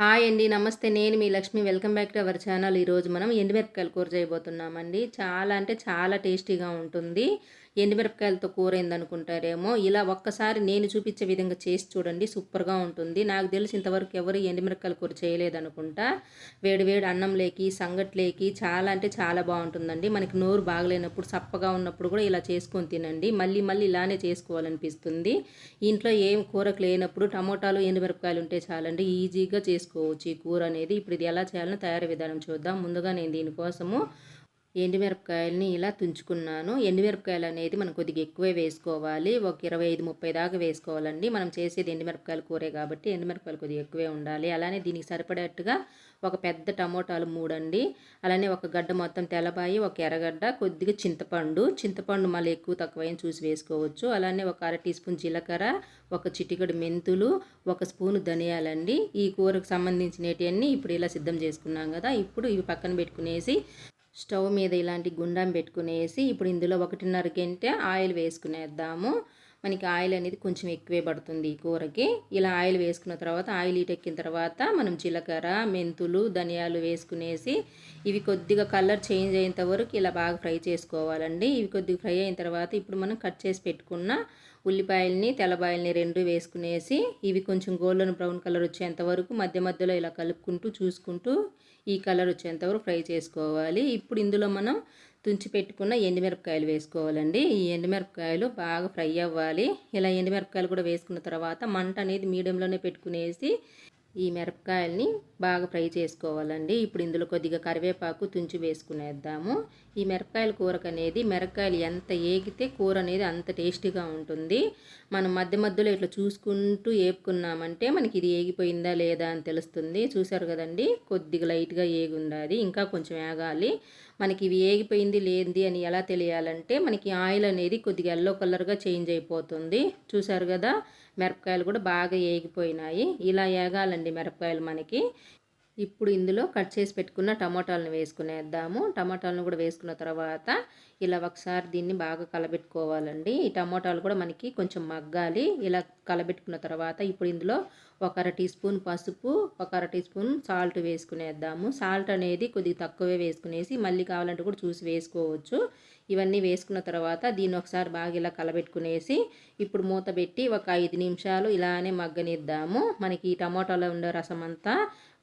Hi అండి నమస్తే. నేను మీ Lakshmi. Welcome back to our channel. ఈరోజు మనం ఎండుమిరపకాయలు కూర చేయబోతున్నామండి. చాలా అంటే చాలా టేస్టీగా ఉంటుంది. ఎండుమిరపకాయలతో కూర ఏందనుకుంటారేమో ఇలా ఒక్కసారి నేను చూపించే విధంగా చేసి చూడండి సూపర్గా ఉంటుంది. నాకు తెలిసి ఇంతవరకు ఎవరు ఎండుమిరపకాయల కూర చేయలేదనుకుంటా. వేడి వేడి అన్నం లేకి సంగట్లేకి చాలా అంటే చాలా బాగుంటుందండి. మనకి నోరు బాగలేనప్పుడు సప్పగా ఉన్నప్పుడు కూడా ఇలా చేసుకొని తినండి. మళ్ళీ మళ్ళీ ఇలానే చేసుకోవాలనిపిస్తుంది. ఇంట్లో ఏం కూరకు లేనప్పుడు టమోటాలు ఎండుమిరపకాయలు ఉంటే చాలండి ఈజీగా చేసుకోవచ్చు ఈ కూర అనేది. ఇప్పుడు ఇది ఎలా చేయాలో తయారీ విధానం చూద్దాం. ముందుగా నేను దీనికోసము ఎండుమిరపకాయలని ఇలా తుంచుకున్నాను. ఎండుమిరపకాయలు అనేది మనం కొద్దిగా ఎక్కువే వేసుకోవాలి. ఒక ఇరవై ఐదు ముప్పై దాకా వేసుకోవాలండి. మనం చేసేది ఎండుమిరపకాయల కూరే కాబట్టి ఎండుమిరపకాయలు కొద్దిగా ఎక్కువే ఉండాలి. అలానే దీనికి సరిపడేట్టుగా ఒక పెద్ద టమోటాలు మూడండి. అలానే ఒక గడ్డ మొత్తం తెల్లబాయి ఒక ఎర్రగడ్డ కొద్దిగా చింతపండు. చింతపండు మళ్ళీ ఎక్కువ తక్కువైన చూసి వేసుకోవచ్చు. అలానే ఒక అర టీ స్పూన్ జీలకర్ర ఒక చిటికడు మెంతులు ఒక స్పూను ధనియాలండి. ఈ కూరకు సంబంధించినవన్నీ ఇప్పుడు ఇలా సిద్ధం చేసుకున్నాం కదా ఇప్పుడు ఇవి పక్కన పెట్టుకునేసి స్టవ్ మీద ఇలాంటి గుండం పెట్టుకునేసి ఇప్పుడు ఇందులో ఒకటిన్నర గంట ఆయిల్ వేసుకునేద్దాము. మనకి ఆయిల్ అనేది కొంచెం ఎక్కువే పడుతుంది కూరకి. ఇలా ఆయిల్ వేసుకున్న తర్వాత ఆయిల్ ఇటెక్కిన తర్వాత మనం జీలకర్ర మెంతులు ధనియాలు వేసుకునేసి ఇవి కొద్దిగా కలర్ చేంజ్ అయ్యేంత వరకు ఇలా బాగా ఫ్రై చేసుకోవాలండి. ఇవి కొద్దిగా ఫ్రై అయిన తర్వాత ఇప్పుడు మనం కట్ చేసి పెట్టుకున్న ఉల్లిపాయల్ని తెల్లబాయల్ని రెండు వేసుకునేసి ఇవి కొంచెం గోల్డెన్ బ్రౌన్ కలర్ వచ్చేంత వరకు మధ్య మధ్యలో ఇలా కలుపుకుంటూ చూసుకుంటూ ఈ కలర్ వచ్చేంత వరకు ఫ్రై చేసుకోవాలి. ఇప్పుడు ఇందులో మనం తుంచి పెట్టుకున్న ఎండుమిరపకాయలు వేసుకోవాలండి. ఈ ఎండుమిరపకాయలు బాగా ఫ్రై అవ్వాలి. ఇలా ఎండుమిరపకాయలు కూడా వేసుకున్న తర్వాత మంట అనేది మీడియంలోనే పెట్టుకునేసి ఈ మిరపకాయల్ని బాగా ఫ్రై చేసుకోవాలండి. ఇప్పుడు ఇందులో కొద్దిగా కరివేపాకు తుంచి వేసుకునేద్దాము. ఈ మిరపకాయల కూరకు అనేది మిరపకాయలు ఎంత ఏగితే కూర అనేది అంత టేస్టీగా ఉంటుంది. మనం మధ్య మధ్యలో ఇట్లా చూసుకుంటూ ఏపుకున్నామంటే మనకి ఇది ఏగిపోయిందా లేదా అని తెలుస్తుంది. చూసారు కదండి? కొద్దిగా లైట్గా ఏగి ఉండాలి ఇంకా కొంచెం ఏగాలి. మనకి ఇవి ఏగిపోయింది లేనిది అని ఎలా తెలియాలంటే మనకి ఆయిల్ అనేది కొద్దిగా ఎల్లో కలర్గా చేంజ్ అయిపోతుంది. చూసారు కదా? మిరపకాయలు కూడా బాగా ఏగిపోయినాయి. ఇలా ఏగాలండి మిరపకాయలు మనకి. ఇప్పుడు ఇందులో కట్ చేసి పెట్టుకున్న టమాటాలను వేసుకునేద్దాము. టమాటాలను కూడా వేసుకున్న తర్వాత ఇలా ఒకసారి దీన్ని బాగా కలబెట్టుకోవాలండి. ఈ టమాటాలు కూడా మనకి కొంచెం మగ్గాలి. ఇలా కలబెట్టుకున్న తర్వాత ఇప్పుడు ఇందులో ఒక అర టీ స్పూన్ పసుపు ఒక అర టీ స్పూన్ సాల్ట్ వేసుకునేద్దాము. సాల్ట్ అనేది కొద్దిగా తక్కువే వేసుకునేసి మళ్ళీ కావాలంటే కూడా చూసి వేసుకోవచ్చు. ఇవన్నీ వేసుకున్న తర్వాత దీన్ని ఒకసారి బాగా ఇలా కలబెట్టుకునేసి ఇప్పుడు మూత పెట్టి ఒక ఐదు నిమిషాలు ఇలానే మగ్గనిద్దాము. మనకి ఈ టమాటాలో ఉండే రసం అంతా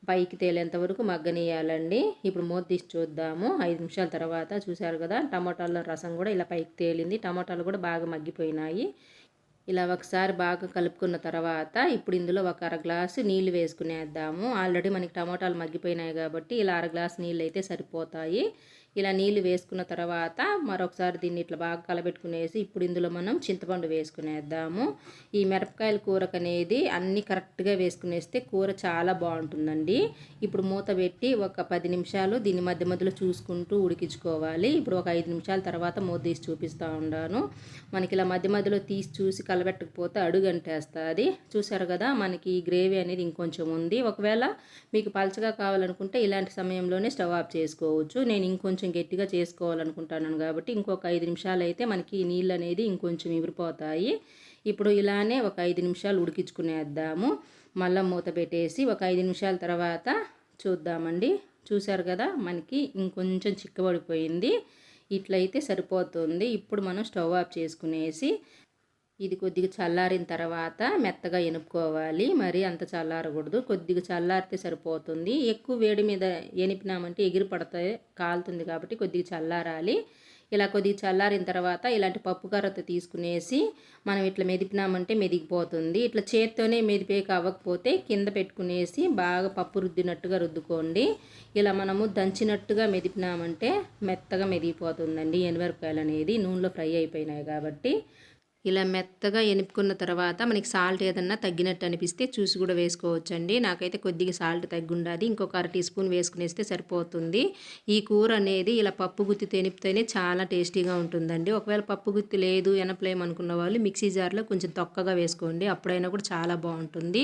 పైకి తేలేంత వరకు మగ్గనియాలండి ఇప్పుడు మూత తీసి చూద్దాము. ఐదు నిమిషాల తర్వాత చూశారు కదా టమాటాల రసం కూడా ఇలా పైకి తేలింది. టమాటాలు కూడా బాగా మగ్గిపోయినాయి. ఇలా ఒకసారి బాగా కలుపుకున్న తర్వాత ఇప్పుడు ఇందులో ఒక అర గ్లాసు నీళ్ళు వేసుకునేద్దాము. ఆల్రెడీ మనకి టమాటాలు మగ్గిపోయినాయి కాబట్టి ఇలా అర గ్లాసు నీళ్ళు అయితే సరిపోతాయి. ఇలా నీళ్ళు వేసుకున్న తర్వాత మరొకసారి దీన్ని ఇట్లా బాగా కలబెట్టుకునేసి ఇప్పుడు ఇందులో మనం చింతపండు వేసుకునేద్దాము. ఈ మిరపకాయల కూరకు అనేది అన్నీ కరెక్ట్గా వేసుకునేస్తే కూర చాలా బాగుంటుందండి. ఇప్పుడు మూత పెట్టి ఒక పది నిమిషాలు దీన్ని మధ్య మధ్యలో చూసుకుంటూ ఉడికించుకోవాలి. ఇప్పుడు ఒక ఐదు నిమిషాల తర్వాత మూత తీసి చూపిస్తూ ఉన్నాను. మనకి ఇలా మధ్య మధ్యలో తీసి చూసి కలబెట్టకపోతే అడుగు అంటేస్తుంది చూసారు కదా మనకి ఈ గ్రేవీ అనేది ఇంకొంచెం ఉంది. ఒకవేళ మీకు పలచగా కావాలనుకుంటే ఇలాంటి సమయంలోనే స్టవ్ ఆఫ్ చేసుకోవచ్చు. నేను ఇంకొంచెం కొంచెం గట్టిగా చేసుకోవాలనుకుంటున్నాను కాబట్టి ఇంకొక ఐదు నిమిషాలు అయితే మనకి నీళ్ళు అనేది ఇంకొంచెం ఇవిరిపోతాయి ఇప్పుడు ఇలానే ఒక ఐదు నిమిషాలు ఉడికించుకునేద్దాము. మళ్ళీ మూత పెట్టేసి ఒక ఐదు నిమిషాల తర్వాత చూద్దామండి. చూశారు కదా మనకి ఇంకొంచెం చిక్కబడిపోయింది. ఇట్లయితే సరిపోతుంది. ఇప్పుడు మనం స్టవ్ ఆఫ్ చేసుకునేసి ఇది కొద్దిగా చల్లారిన తర్వాత మెత్తగా ఎనుపుకోవాలి మరి అంత చల్లారకూడదు. కొద్దిగా చల్లారితే సరిపోతుంది. ఎక్కువ వేడి మీద ఎనిపినామంటే ఎగిరి పడతాయి కాలుతుంది కాబట్టి కొద్దిగా చల్లారాలి. ఇలా కొద్దిగా చల్లారిన తర్వాత ఇలాంటి పప్పు కర్రతో తీసుకునేసి మనం ఇట్లా మెదిపినామంటే మెదిగిపోతుంది. ఇట్లా చేత్తోనే మెదిపేక అవ్వకపోతే కింద పెట్టుకునేసి బాగా పప్పు రుద్దినట్టుగా రుద్దుకోండి. ఇలా మనము దంచినట్టుగా మెదిపినామంటే మెత్తగా మెదిగిపోతుందండి. ఎనిమిరపకాయలు అనేది నూనెలో ఫ్రై అయిపోయినాయి కాబట్టి ఇలా మెత్తగా ఎనుపుకున్న తర్వాత మనకి సాల్ట్ ఏదన్నా తగ్గినట్టు అనిపిస్తే చూసి కూడా వేసుకోవచ్చండి. నాకైతే కొద్దిగా సాల్ట్ తగ్గుండాది. ఇంకొక అర టీ స్పూన్ వేసుకునేస్తే సరిపోతుంది. ఈ కూర అనేది ఇలా పప్పు గుత్తి తెనిపితేనే చాలా టేస్టీగా ఉంటుందండి. ఒకవేళ పప్పు గుత్తి లేదు ఎనపలేమనుకున్న వాళ్ళు మిక్సీ జార్లో కొంచెం తొక్కగా వేసుకోండి. అప్పుడైనా కూడా చాలా బాగుంటుంది.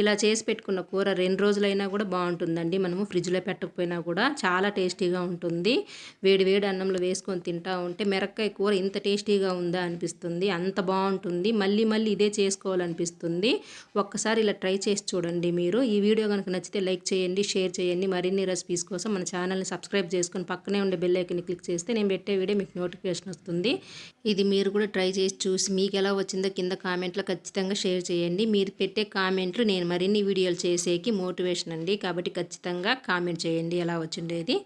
ఇలా చేసి పెట్టుకున్న కూర రెండు రోజులైనా కూడా బాగుంటుందండి. మనము ఫ్రిడ్జ్లో పెట్టకపోయినా కూడా చాలా టేస్టీగా ఉంటుంది. వేడి వేడి అన్నంలో వేసుకొని తింటా ఉంటే మిరక్కాయ కూర ఇంత టేస్టీగా ఉందా అనిపిస్తుంది. అంత అంత బాగుంటుంది. మళ్ళీ మళ్ళీ ఇదే చేసుకోవాలనిపిస్తుంది. ఒక్కసారి ఇలా ట్రై చేసి చూడండి మీరు. ఈ వీడియో కనుక నచ్చితే లైక్ చేయండి షేర్ చేయండి. మరిన్ని రెసిపీస్ కోసం మన ఛానల్ని సబ్స్క్రైబ్ చేసుకొని పక్కనే ఉండే బెల్ ఐకన్ని క్లిక్ చేస్తే నేను పెట్టే వీడియో మీకు నోటిఫికేషన్ వస్తుంది. ఇది మీరు కూడా ట్రై చేసి చూసి మీకు ఎలా వచ్చిందో కింద కామెంట్లో ఖచ్చితంగా షేర్ చేయండి. మీరు పెట్టే కామెంట్లు నేను మరిన్ని వీడియోలు చేసేకి మోటివేషన్ అండి. కాబట్టి ఖచ్చితంగా కామెంట్ చేయండి ఎలా వచ్చిండేది.